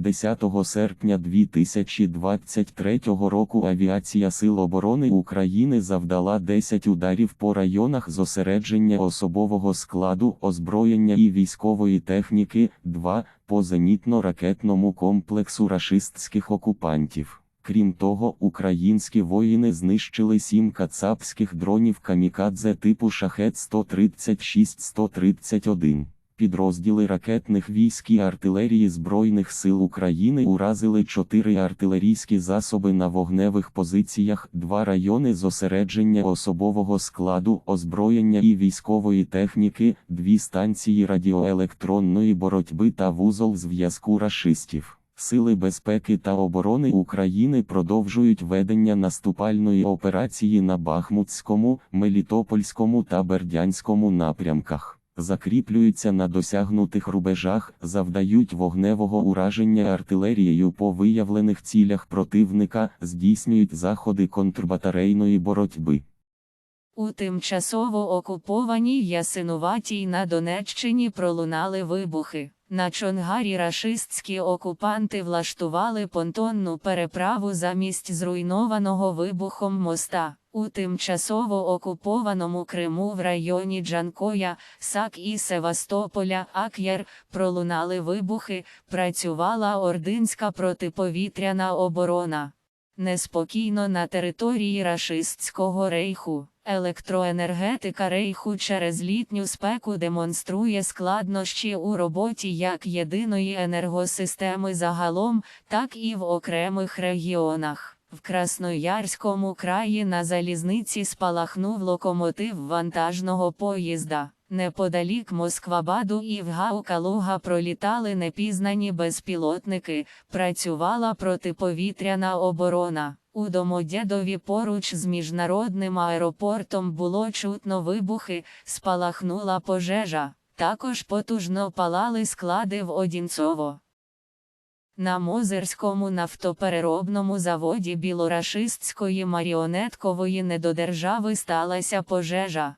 10 серпня 2023 року Авіація Сил оборони України завдала 10 ударів по районах зосередження особового складу, озброєння і військової техніки, 2 по зенітно-ракетному комплексу рашистських окупантів. Крім того, українські воїни знищили сім кацапських дронів камікадзе типу шахет 136-131. Підрозділи ракетних військ і артилерії Збройних сил України уразили чотири артилерійські засоби на вогневих позиціях, два райони зосередження особового складу, озброєння і військової техніки, дві станції радіоелектронної боротьби та вузол зв'язку рашистів. Сили безпеки та оборони України продовжують ведення наступальної операції на Бахмутському, Мелітопольському та Бердянському напрямках закріплюються на досягнутих рубежах, завдають вогневого ураження артилерією по виявлених цілях противника, здійснюють заходи контрбатарейної боротьби. У тимчасово окупованій Ясинуватій на Донеччині пролунали вибухи. На Чонгарі рашистські окупанти влаштували понтонну переправу замість зруйнованого вибухом моста. У тимчасово окупованому Криму в районі Джанкоя, Сак і Севастополя, Ак'яр пролунали вибухи, працювала ординська протиповітряна оборона. Неспокійно на території рашистського рейху. Електроенергетика рейху через літню спеку демонструє складнощі у роботі як єдиної енергосистеми загалом, так і в окремих регіонах. В Красноярському краї на залізниці спалахнув локомотив вантажного поїзда. Неподалік Москвабаду і в Гаукалуга пролітали непізнані безпілотники, працювала протиповітряна оборона. У Домодєдові поруч з міжнародним аеропортом було чутно вибухи, спалахнула пожежа. Також потужно палали склади в Одінцово. На Мозерському нафтопереробному заводі білорашистської маріонеткової недодержави сталася пожежа.